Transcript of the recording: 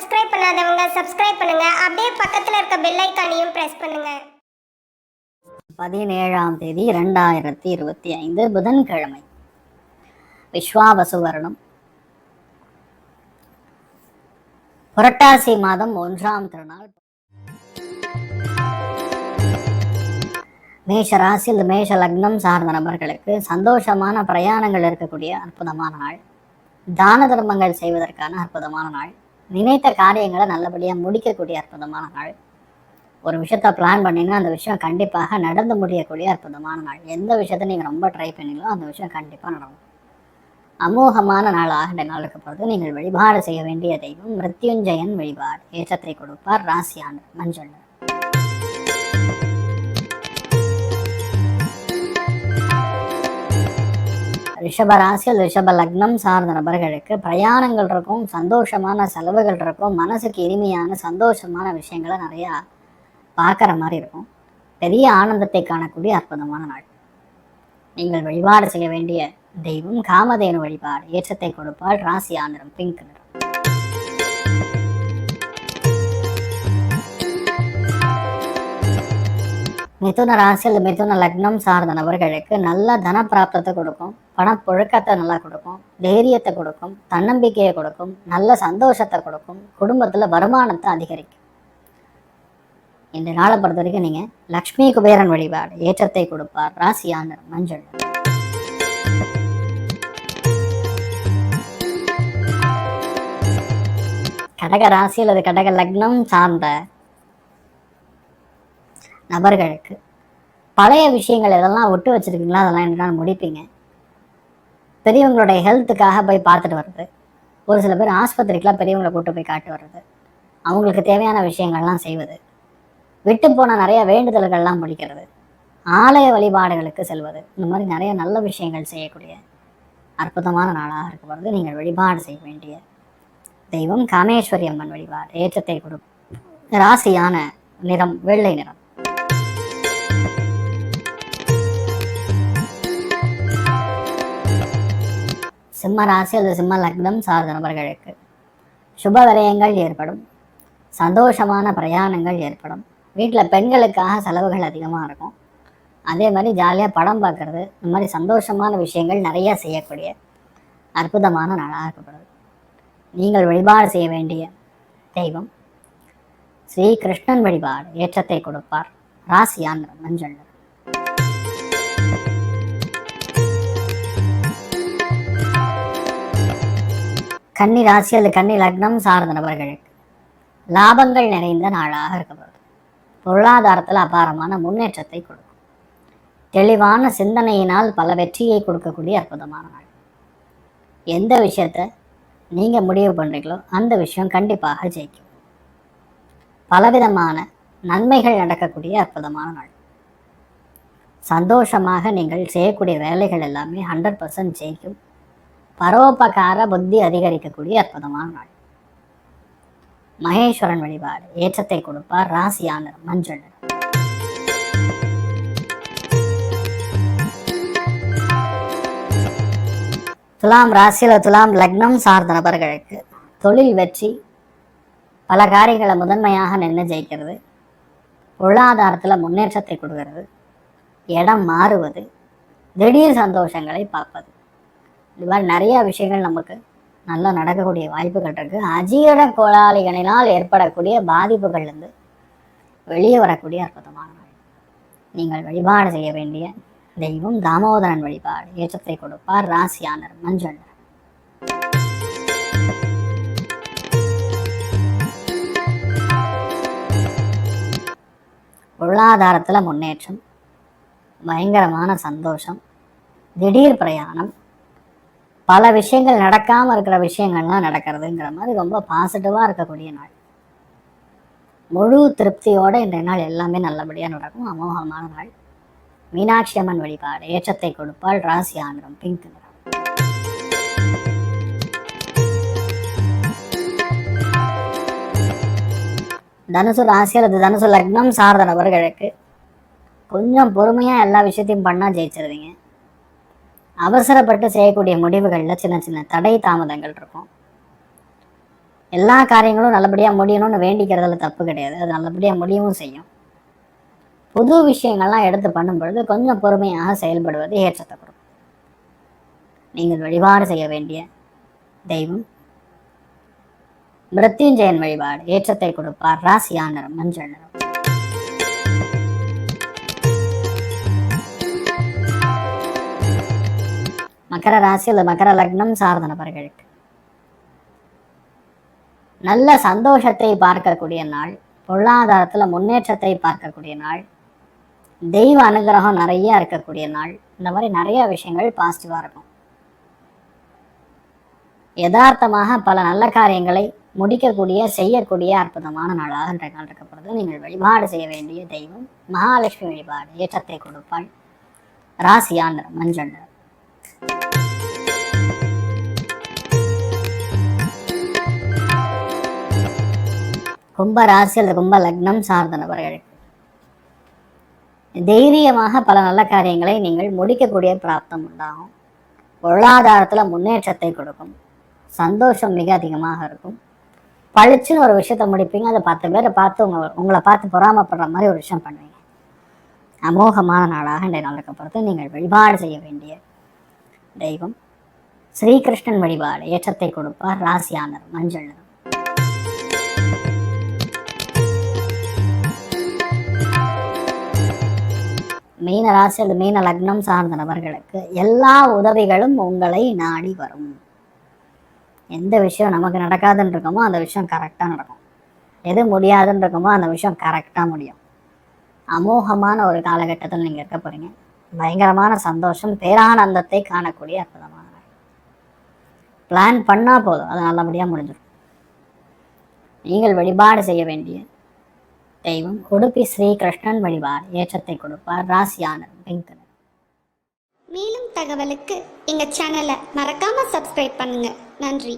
Subscribe பண்ணாதவங்க subscribe பண்ணுங்க. அப்படியே பக்கத்துல இருக்க பெல் ஐக்கானையும் பிரஸ் பண்ணுங்க. பதினேழாம் தேதி இரண்டாயிரத்தி இருபத்தி ஐந்து புதன்கிழமை. விஸ்வாவசு வருடம் புரட்டாசி மாதம் ஒன்றாம் திருநாள். மேஷ ராசி இந்த மேஷ லக்னம் சார்ந்த நபர்களுக்கு சந்தோஷமான பிரயாணங்கள் இருக்கக்கூடிய அற்புதமான நாள். தான தர்மங்கள் செய்வதற்கான அற்புதமான நாள். நினைத்த காரியங்களை நல்லபடியாக முடிக்கக்கூடிய அற்புதமான நாள். ஒரு விஷயத்த பிளான் பண்ணீங்கன்னா அந்த விஷயம் கண்டிப்பாக நடந்து முடியக்கூடிய அற்புதமான நாள். எந்த விஷயத்த நீங்கள் ரொம்ப ட்ரை பண்ணீங்களோ அந்த விஷயம் கண்டிப்பாக நடக்கும். அமோகமான நாளாக இந்த நாளுக்கு பிறகு நீங்கள் வழிபாடு செய்ய வேண்டிய தெய்வம் மிருத்யுஞ்சயன் வழிபாடு. ஏற்றத்தை கொடுப்பார் ராசியான மஞ்சள் ரிஷப ரிஷப லக்னம் சார்ந்த நபர்களுக்கு பிரயாணங்கள் இருக்கும் சந்தோஷமான செலவுகள் இருக்கும் மனசுக்கு இனிமையான சந்தோஷமான விஷயங்களை நிறையா பார்க்குற மாதிரி இருக்கும். பெரிய ஆனந்தத்தை காணக்கூடிய அற்புதமான நாள். நீங்கள் வழிபாடு செய்ய வேண்டிய தெய்வம் காமதேனு வழிபாடு ஏற்றத்தை கொடுப்பால் ராசி ஆந்திரம் பிங்க் நிறம் மிதுன ராசியில் மிதுன லக்னம் சார்ந்த நபர்களுக்கு நல்ல தன பிராப்தத்தை கொடுக்கும் பணப்புழக்கத்தை நல்லா கொடுக்கும் தைரியத்தை கொடுக்கும் தன்னம்பிக்கையை கொடுக்கும் நல்ல சந்தோஷத்தை கொடுக்கும் குடும்பத்தில் வருமானத்தை அதிகரிக்கும். இந்த நாளை பொறுத்த வரைக்கும் நீங்கள் லக்ஷ்மி குபேரன் வழிபாடு ஏற்றத்தை கொடுப்பார் ராசியான மஞ்சள். கடக ராசியில் அது கடக லக்னம் சார்ந்த நபர்களுக்கு. பழைய விஷயங்கள் எதெல்லாம் விட்டு வச்சிருக்கீங்களோ அதெல்லாம் என்னால் முடிப்பீங்க. பெரியவங்களுடைய ஹெல்த்துக்காக போய் பார்த்துட்டு வர்றது. ஒரு சில பேர் ஆஸ்பத்திரிக்கெலாம் பெரியவங்களை கூட்டு போய் காட்டு வர்றது. அவங்களுக்கு தேவையான விஷயங்கள்லாம் செய்வது. விட்டு போன நிறைய வேண்டுதல்கள்லாம் முடிக்கிறது. ஆலய வழிபாடுகளுக்கு செல்வது. இந்த மாதிரி நிறைய நல்ல விஷயங்கள் செய்யக்கூடிய அற்புதமான நாளாக இருக்க போகிறது நீங்கள் வழிபாடு செய்ய வேண்டிய தெய்வம் காமேஸ்வரி அம்மன் வழிபாடு. ஏற்றத்தை கொடுக்கும் ராசியான நிறம் வெள்ளை நிறம். சிம்ம ராசி அல்லது சிம்ம லக்னம் சார்ந்த நபர்களுக்கு சுப விரயங்கள் ஏற்படும். சந்தோஷமான பிரயாணங்கள் ஏற்படும். வீட்டில் பெண்களுக்காக செலவுகள் அதிகமாக இருக்கும். அதே மாதிரி ஜாலியாக படம் பார்க்குறது இந்த மாதிரி சந்தோஷமான விஷயங்கள் நிறையா செய்யக்கூடிய அற்புதமான நாளாக இருக்கப்படுது. நீங்கள் வழிபாடு செய்ய வேண்டிய தெய்வம் ஸ்ரீ கிருஷ்ணன் வழிபாடு ஏற்றத்தை கொடுப்பார். ராசியான் மஞ்சள் கன்னி ராசி அல்லது கன்னி லக்னம் சார்ந்த நபர்களுக்கு லாபங்கள் நிறைந்த நாளாக இருக்கப்படுது பொருளாதாரத்தில் அபாரமான முன்னேற்றத்தை கொடுக்கும். தெளிவான சிந்தனையினால் பல வெற்றியை கொடுக்கக்கூடிய அற்புதமான நாள். எந்த விஷயத்த நீங்கள் முடிவு பண்ணுறீங்களோ அந்த விஷயம் கண்டிப்பாக ஜெயிக்கும். பலவிதமான நன்மைகள் நடக்கக்கூடிய அற்புதமான நாள். சந்தோஷமாக நீங்கள் செய்யக்கூடிய வேலைகள் எல்லாமே ஹண்ட்ரட் பர்சன்ட் ஜெயிக்கும். பரோபகார புத்தி அதிகரிக்கக்கூடிய அற்புதமான நாள். மகேஸ்வரன் வழிபாடு. ஏற்றத்தை கொடுப்பார் ராசியான மஞ்சள். துலாம் ராசியில் துலாம் லக்னம் சார்ந்த நபர்களுக்கு தொழில் வெற்றி பல காரியங்களை முதன்மையாக நின்று ஜெயிக்கிறது. பொருளாதாரத்தில் முன்னேற்றத்தை கொடுக்கிறது. இடம் மாறுவது. திடீர் சந்தோஷங்களை பார்ப்பது. இது மாதிரி நிறைய விஷயங்கள் நமக்கு நல்லா நடக்கக்கூடிய வாய்ப்புகள் இருக்குது அஜீரண கோளாளிகளினால் ஏற்படக்கூடிய பாதிப்புகள்லேருந்து வெளியே வரக்கூடிய அற்புதமான நாள். நீங்கள் வழிபாடு செய்ய வேண்டிய தெய்வம் தாமோதரன் வழிபாடு. ஏற்றத்தை கொடுப்பார் ராசியானர் மஞ்சள். பொருளாதாரத்தில் முன்னேற்றம் பயங்கரமான சந்தோஷம் திடீர் பிரயாணம் பல விஷயங்கள் நடக்காமல் இருக்கிற விஷயங்கள்லாம் நடக்கிறதுங்கிற மாதிரி ரொம்ப பாசிட்டிவாக இருக்கக்கூடிய நாள். முழு திருப்தியோட இன்றைய நாள் எல்லாமே நல்லபடியாக நடக்கும். அமோகமான நாள். மீனாட்சி அம்மன் வழிபாடு. ஏற்றத்தை கொடுப்பால் ராசி ஆந்திரம். பிங்க் நிறம். தனுசு ராசி அல்லது தனுசு லக்னம் சார்ந்த நபர்களுக்கு கொஞ்சம் பொறுமையாக எல்லா விஷயத்தையும் பண்ணால் ஜெயிச்சிருவீங்க. அவசரப்பட்டு செய்யக்கூடிய முடிவுகளில் சின்ன சின்ன தடை தாமதங்கள் இருக்கும். எல்லா காரியங்களும் நல்லபடியாக முடியணும்னு வேண்டிக்கிறதுல தப்பு கிடையாது. அது நல்லபடியாக முடியவும் செய்யும். புது விஷயங்கள்லாம் எடுத்து பண்ணும் பொழுது கொஞ்சம் பொறுமையாக செயல்படுவது ஏற்றத்தை கொடுக்கும். நீங்கள் வழிபாடு செய்ய வேண்டிய தெய்வம் மிருத்யுஞ்சயன் வழிபாடு ஏற்றத்தை கொடுப்பார் ராசியா மஞ்சள் நிறம். மகர ராசி அல்லது மகர லக்னம் சார்ந்த நபர்களுக்கு நல்ல சந்தோஷத்தை பார்க்கக்கூடிய நாள் பொருளாதாரத்துல முன்னேற்றத்தை பார்க்கக்கூடிய நாள் தெய்வ அனுகிரகம் நிறைய இருக்கக்கூடிய நாள் இந்த மாதிரி நிறைய விஷயங்கள் பாசிட்டிவா இருக்கும். யதார்த்தமாக பல நல்ல காரியங்களை முடிக்கக்கூடிய செய்யக்கூடிய அற்புதமான நாளாக இன்றைய நாள் இருக்கப்படுது நீங்கள் வழிபாடு செய்ய வேண்டிய தெய்வம் மகாலட்சுமி வழிபாடு ஏற்றத்தை கொடுப்பாள். ராசியாண்டர் மஞ்சள் கும்ப ராசி அல்லது கும்ப லக்னம் சார்ந்த நபர்களுக்கு தைரியமாக பல நல்ல காரியங்களை நீங்கள் முடிக்கக்கூடிய பிராப்தம் உண்டாகும். பொருளாதாரத்துல முன்னேற்றத்தை கொடுக்கும். சந்தோஷம் மிக அதிகமாக இருக்கும். பளிச்சுன்னு ஒரு விஷயத்த முடிப்பீங்க அதை பத்து பேரை பார்த்து உங்க உங்களை பார்த்து பொறாமப்படுற மாதிரி ஒரு விஷயம் பண்ணுவீங்க. அமோகமான நாளாக இன்றைய நாளுக்கு பொறுத்து நீங்கள் வழிபாடு செய்ய வேண்டிய தெய்வம். ஸ்ரீகிருஷ்ணன் வழிபாடு ஏற்றத்தை கொடுப்பார் ராசியானர் மஞ்சள். நிறம் மீன ராசி அல்லது மீன லக்னம் சார்ந்த நபர்களுக்கு எல்லா உதவிகளும் உங்களை நாடி வரும். எந்த விஷயம் நமக்கு நடக்காதுன்னு இருக்கோமோ அந்த விஷயம் கரெக்டாக நடக்கும். எது முடியாதுன்னு இருக்கோமோ அந்த விஷயம் கரெக்டாக முடியும். அமோகமான ஒரு காலகட்டத்தில் நீங்கள் இருக்க போறீங்க. பயங்கரமான சந்தோஷம் பேரானந்தத்தை காணக்கூடிய அற்புதமான நாள். பிளான் பண்ணால் போதும். அது நல்லபடியாக முடிஞ்சிடும். நீங்கள் வழிபாடு செய்ய வேண்டிய தெய்வம் உடுப்பி ஸ்ரீ கிருஷ்ணன் வழிபாடு. ஏற்றத்தை கொடுப்பார் ராசியானர் பிங்க் மேலும் தகவலுக்கு எங்கள் சேனலை மறக்காமல் சப்ஸ்கிரைப் பண்ணுங்கள் நன்றி.